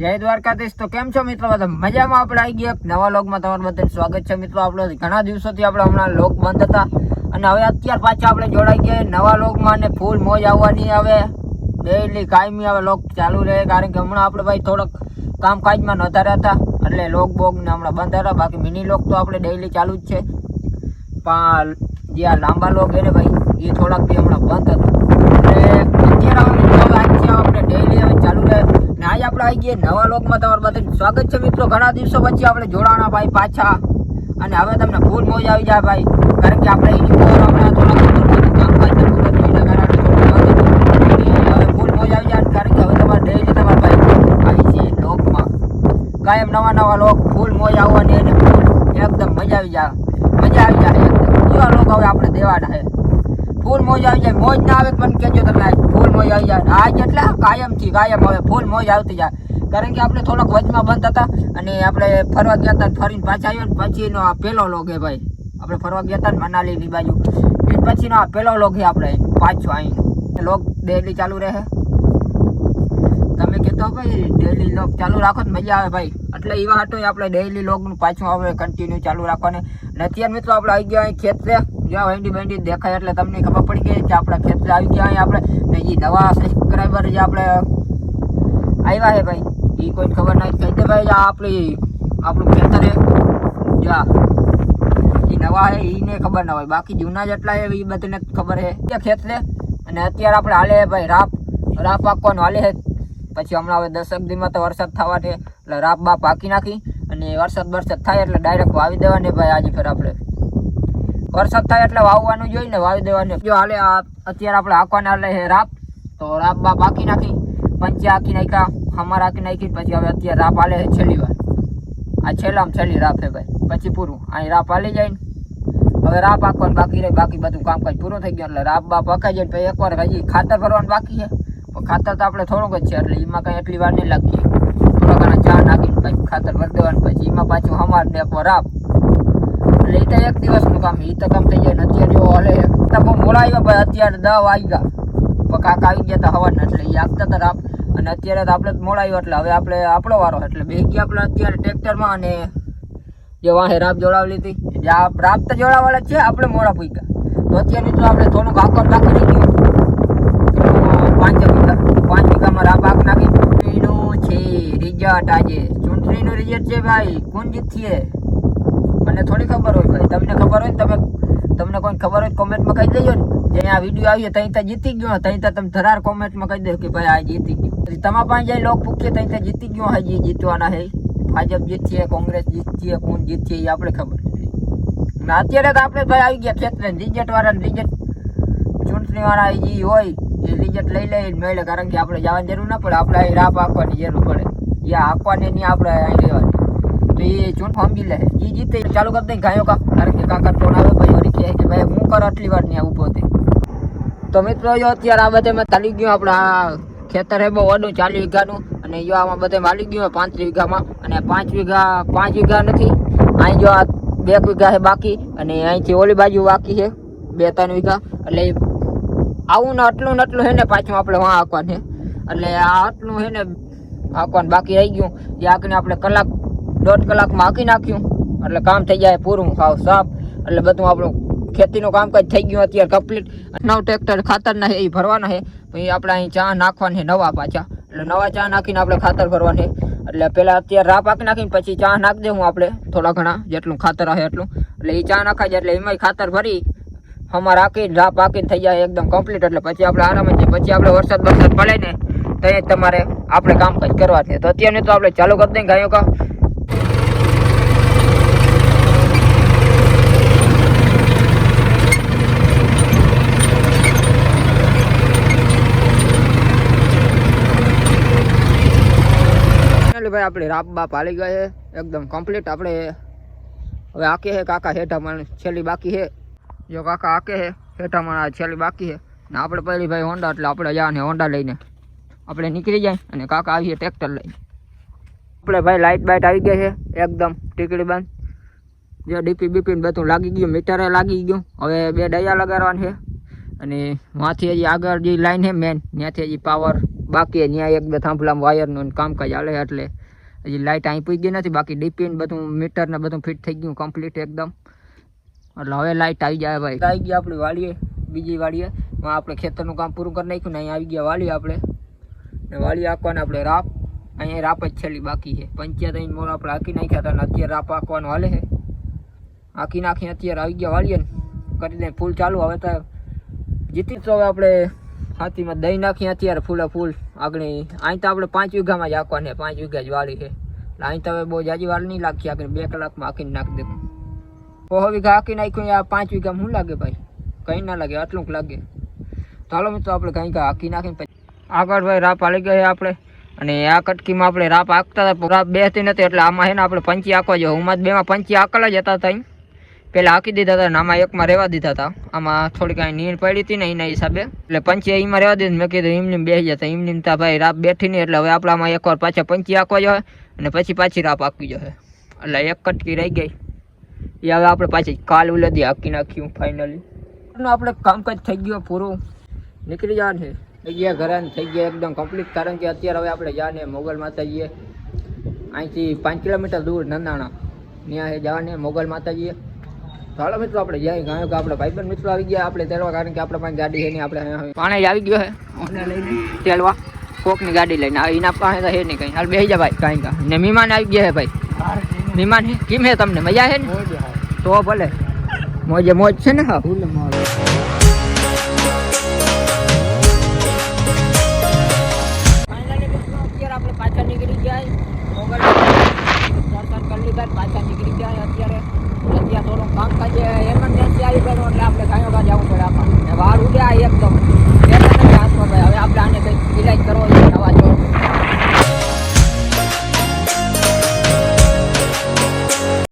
જય દ્વારકાધીશ. તો કેમ છો મિત્રો બધા? મજામાં આપણે આવી ગયા નવા લોકમાં તમારું બધાનું સ્વાગત છે મિત્રો આપણે. ઘણા દિવસોથી આપણે હમણાં લોક બંધ હતા. અને હવે અત્યાર પાછા આપણે જોડાઈ ગયા નવા લોકમાં અને ફૂલ મોજ આવવાની હવે. ડેઈલી કાયમી હવે લોક ચાલુ રહે. કારણ કે હમણાં આપણે ભાઈ થોડોક કામકાજમાં નહોતા રહેતા. એટલે લોક બોગ ને હમણાં બંધ હતા. બાકી મિની લોક તો આપણે ડેઈલી ચાલુ જ છે. પણ જે આ લાંબા લોક એને ભાઈ, એ થોડાક બી હમણાં બંધ હતા એટલે અત્યારે હવે મિત્રો હવે આજથી આપણે ડેઈલી હવે ચાલુ રહે ને આજે આપણે આવી નવા લોકમાં તમારું બધાનું સ્વાગત છે મિત્રો. ઘણા દિવસો પછી આપણે જોડાણા ભાઈ પાછા. અને હવે તમને ફૂલ મોજ આવી જાય ભાઈ. કારણ કે આપણે ફૂલ મોજ આવી જાય કારણ કે હવે તમારે છે લોકમાં. કાયમ નવા નવા લોક, ફૂલ મોજ આવવાની અને ફૂલ એકદમ મજા આવી જાય. મજા આવી જાય એકદમ. એવા લોક હવે આપણે દેવાના? મોજ આવી જાય, મોજ ના આવે મને કહેજો તમે ફૂલ મોજ આવી જાય. આજ એટલે કાયમથી, કાયમ હવે ફૂલ મોજ આવતી જાય. કારણ કે આપણે થોડોક વચમાં બંધ હતા અને આપણે ફરવા ગયા હતા ફરીને પાછા આવ્યો ને પછીનો આ પહેલો લોગ ભાઈ. આપણે ફરવા ગયા હતા મનાલીની બાજુ. એ પછીનો આ પહેલો લોગ હે આપણે, પાછો અહીં લોગ ડેલી ચાલુ રહે. તમે કહેતો ભાઈ ડેલી લોગ ચાલુ રાખો ને મજા આવે ભાઈ. એટલે એવા હાટો આપણે ડેલી લોગનું પાછું હવે કન્ટિન્યુ ચાલુ રાખવાની. અને અત્યારે મિત્રો આપણે આવી ગયા અહીં ખેતરે. જ્યાં વેંડી વેંડી દેખાય એટલે તમને ખબર પડી ગઈ કે આપણા ખેતરે આવી ગયા અહીં આપણે. ને એ નવા સબસ્ક્રાઈબર જે આપણે આવ્યા છે ભાઈ એ કોઈ ખબર નહીં કહી દે ભાઈ, આ આપણી, આપણું ખેતર છે જા. એ નવા છે એને ખબર ના હોય. બાકી જૂના જેટલા એ બધાને ખબર છે ખેતરે. અને અત્યારે આપણે હાલે ભાઈ, રાપ રાપ આપવાનું હાલે છે પછી હમણાં હવે દસક દીમાં તો વરસાદ થવા છે એટલે રાપ બાપ પાકી નાખી અને વરસાદ વરસાદ થાય એટલે ડાયરેક્ટ વાવી દેવાની ભાઈ આજે ફેર આપણે. વરસાદ થાય એટલે વાવવાનું જોઈએ ને, વાવી દેવાની. જો હાલે અત્યારે આપણે હાંકવાના હાલે છે રાપ તો રાપ બાપ હાંકી નાખી, પંચે હાંકી નાખ્યા હમર હાંકી નાખી, પછી હવે અત્યારે રાપ હાલે છે છેલ્લી વાર. આ છેલ્લામાં છેલ્લી રાપ છે ભાઈ. પછી પૂરું. અહીં રાપ હાલી જાય ને. હવે રાપ હાંકવાનું બાકી રહે, બાકી બધું કામકાજ પૂરું થઈ ગયું. એટલે રાપ બાપ હકાઈ જાય પછી એકવાર હજી ખાતર ભરવાનું બાકી છે. ખાતર તો આપણે થોડુંક જ છે, એટલે એમાં કાંઈ એટલી વાર નહીં લાગતી. થોડા ઘણા ચા નાખીને પછી ખાતર ભરી દેવાનું, પછી એમાં પાછું હમાર ને એકવાર રાપ એટલે એ તો એક દિવસનું કામ એ તો કામ થઈ જાય, ને અત્યારે જો હાલે તો બહુ મોડા ભાઈ, અત્યારે દવ આવી ગયા પણ કાકા આવી ગયા હતા હવાના એટલે એ આપતા હતા રાપ અને અત્યારે તો આપણે મોડા આવ્યો એટલે હવે આપણે આપણો વારો, એટલે બે ગયા આપણે અત્યારે ટ્રેક્ટરમાં અને જે વાહે રાપ જોડાવેલી હતી જે રાપ તો જોડાવાળા છે, આપણે મોડા પૂગ્યા. તો અત્યારે તો આપણે થોડુંક આકર રાખી રહી ગયું પાંચ વીઘા પાંચ વીઘામાં રાપ આખ નાખી ચૂંટણીનું છે રિઝલ્ટ આજે. ચૂંટણીનું રિઝલ્ટ છે ભાઈ, કોણ જીતીએ? મને થોડી ખબર હોય ભાઈ. તમને ખબર હોય ને તમે તમને કોઈ ખબર હોય કોમેન્ટમાં કહી દેજો ને. જે આ વીડિયો આવ્યો ત્યાં ત્યાં જીતી ગયો ત્યાં ત્યાં તમે ધરાર કોમેન્ટમાં કહી દો કે ભાઈ આ જીતી ગયો. પછી તમારા પાસે જાય, લોક પૂછીએ ત્યાં ત્યાં જીતી ગયો હજી જીતવાના છે ભાજપ જીતશે કોંગ્રેસ જીતશે કોણ જીતશે એ આપણે ખબર નથી. અને અત્યારે તો આપણે ભાઈ આવી ગયા ક્ષેત્રે રિઝલ્ટ વાળા રિઝલ્ટ ચૂંટણી વાળા જે હોય, એ રિઝલ્ટ લઈ લઈ મળે કારણ કે આપણે જવાની જરૂર ના પડે. આપણે અહીં રાપ આપવાની જરૂર પડે. યા આપવાની નહીં આપણે અહીં રહેવાની તો એ ચૂંટ સમજી લે. એ જીતે. ચાલુ કરી દે ગાયો કા કારણ કે કાકા ટોણ આવે ભાઈ વળી કહે કે ભાઈ, હું કર આટલી વાર ત્યાં ઊભો હતી તો મિત્રો, જો અત્યારે આ બધે મેં ચાલી ગયું આપણા ખેતર હે બહુ વડું ચાલીસ વીઘાનું. અને જો આમાં બધે માલી ગયું પાંત્રીસ વીઘામાં. અને પાંચ વીઘા પાંચ વીઘા નથી. અહીં જો આ બે વીઘા છે બાકી. અને અહીંથી ઓલી બાજુ બાકી છે બે ત્રણ વીઘા. એટલે આવું ને આટલું ને આટલું છે ને પાછું આપણે વાં હાંકવાનું છે એટલે આ આટલું છે ને હાંકવાનું બાકી રહી ગયું. જે આખીને આપણે કલાક, દોઢ કલાકમાં હાંકી નાખ્યું. એટલે કામ થઈ જાય પૂરું સાવ સાફ. એટલે બધું આપણું ખેતીનું કામકાજ થઈ ગયું અત્યારે કમ્પ્લીટ નવ ટ્રેક્ટર ખાતરના છે, એ ભરવાના છે. પછી આપણે અહીં ચા નાખવાની છે, નવા પાછા. એટલે નવા ચા નાખીને આપણે ખાતર ભરવાનું છે. એટલે પહેલાં અત્યારે રાપ પાકી નાખીને પછી ચા નાખી દેવું આપણે, થોડા ઘણા, જેટલું ખાતર આવે એટલું. એટલે એ ચા નાખાય જાય એટલે એમાંય ખાતર ભરી, હમણાં રાખીને રાપ પાકીને થઈ જાય એકદમ કમ્પ્લીટ એટલે પછી આપણે આરામ જ છે. પછી આપણે વરસાદ વરસાદ પડે ને તો એ તમારે આપણે કામકાજ કરવા છે. તો અત્યારે તો આપણે ચાલુ કરી દઈએ ગાયો કા. ભાઈ, આપણે રાપ બાપ હાલી ગયા છે. એકદમ કમ્પ્લીટ આપણે. હવે આકે છે કાકા હેઠામાં છેલ્લી બાકી છે. જો કાકા આકે છે હેઠામાં આ છેલ્લી બાકી છે. ને આપણે પહેલી ભાઈ હોન્ડા, એટલે આપણે જવાને હોન્ડા લઈને. આપણે નીકળી જાય અને કાકા આવીએ ટ્રેક્ટર લઈને. આપણે ભાઈ લાઇટ બાઇટ આવી ગયા છે, એકદમ ટીકડી બંધ. જે ડીપી બીપી બધું લાગી ગયું મીટરે લાગી ગયું. હવે બે ડયા લગાડવાની છે અને વાંથી હજી આગળ જે લાઈન છે મેન ત્યાંથી હજી પાવર બાકી. ત્યાં એક બે થાંભલામાં વાયરનું કામકાજ હાલે એટલે હજી લાઇટ અહીં પૂઈ ગઈ નથી. બાકી ડીપી બધું મીટર ને બધું ફિટ થઈ ગયું કમ્પ્લીટ એકદમ. એટલે હવે લાઇટ આવી જાય ભાઈ. આવી ગયા આપણી વાડીએ, બીજી વાડીએ. આપણે ખેતરનું કામ પૂરું કરી નાખ્યું ને અહીંયા આવી ગયા વાળીએ આપણે. ને વાળી આંકવાને આપણે રાપ. અહીંયા રાપ જ છેલ્લી બાકી છે. પંચાયત અહીં મોર આપણે આંકી નાખ્યા હતા ને અત્યારે રાપ આંકવાનું હાલે છે. આંકી નાખીને અત્યારે આવી ગયા વાળીએ ને. કરી દે ફૂલ ચાલુ. હવે તો જીતી તો હવે આપણે હાથીમાં દહીં નાખીએ અત્યારે ફૂલે ફૂલ. આગળ અહીં તો આપણે પાંચ વીઘામાં જ આંકવાને પાંચ વીઘા જ વાળી છે. અહીં તો હવે બહુ જાજી વાર નહીં લાગશે આગળ બે કલાકમાં આંકીને નાખી દઉં પોહો વીઘા આંકી નાખ્યું આ પાંચ વીઘામાં શું લાગે ભાઈ? કંઈ ના લાગે. આટલું લાગે. ચાલો મિત્રો, આપણે કંઈક આંકી નાખીને આગળ ભાઈ રાપ હાલી ગયા છે આપણે. અને આ કટકીમાં આપણે રાપ હાંકતા હતા રાપ બેસતી નથી એટલે આમાં છે ને આપણે પંચી હાંકવા જોઈએ. હું બેમાં પંચી હાંકલા જ હતા ત્યાં પહેલાં હાંકી દીધા હતા ને આમાં એકમાં રહેવા દીધા હતા. આમાં થોડી કાંઈ નીર પડી હતી ને એના હિસાબે. એટલે પંચી એમાં રહેવા દીધું મેં કીધું એમની બેસી જતા એમની તા ભાઈ રાપ બેઠી નહીં, એટલે હવે આપણે આમાં એકવાર પાછા પંચી હાંકવા જોઈએ અને પછી પાછી રાપ હાંકવી જોઈએ. એટલે એક કટકી રહી ગઈ. એ હવે આપણે પાછી કાલ ઉલદી હાંકી નાખ્યું ફાઇનલી આપણે કામકાજ થઈ ગયું પૂરું. નીકળી જવાનું છે. થઈ ગયા ઘરે થઈ ગયા એકદમ કમ્પ્લીટ કારણ કે અત્યારે હવે આપણે જવાને મોગલ માતાજીએ. અહીંથી પાંચ કિલોમીટર દૂર નંદાણા. ત્યાં જવાને મોગલ માતાજીએ. ચાલો મિત્રો આપણે જઈએ ગાયો કે આપણે ભાઈબંધ મિત્રો આવી ગયા. આપણે તેડવા કારણ કે આપણે પાસે ગાડી છે નહીં આપણે પાણી આવી ગયો છે. તેડવા. કોકની ગાડી લઈને એના પાસે તો હે નહીં કંઈ. હાલ બેસી જા ભાઈ કાંઈ કા ને મહેમાન આવી ગયા છે ભાઈ. મહેમાન કેમ છે તમને? મજા છે ને? તો ભલે. મોજે મોજ છે ને હા? Makanya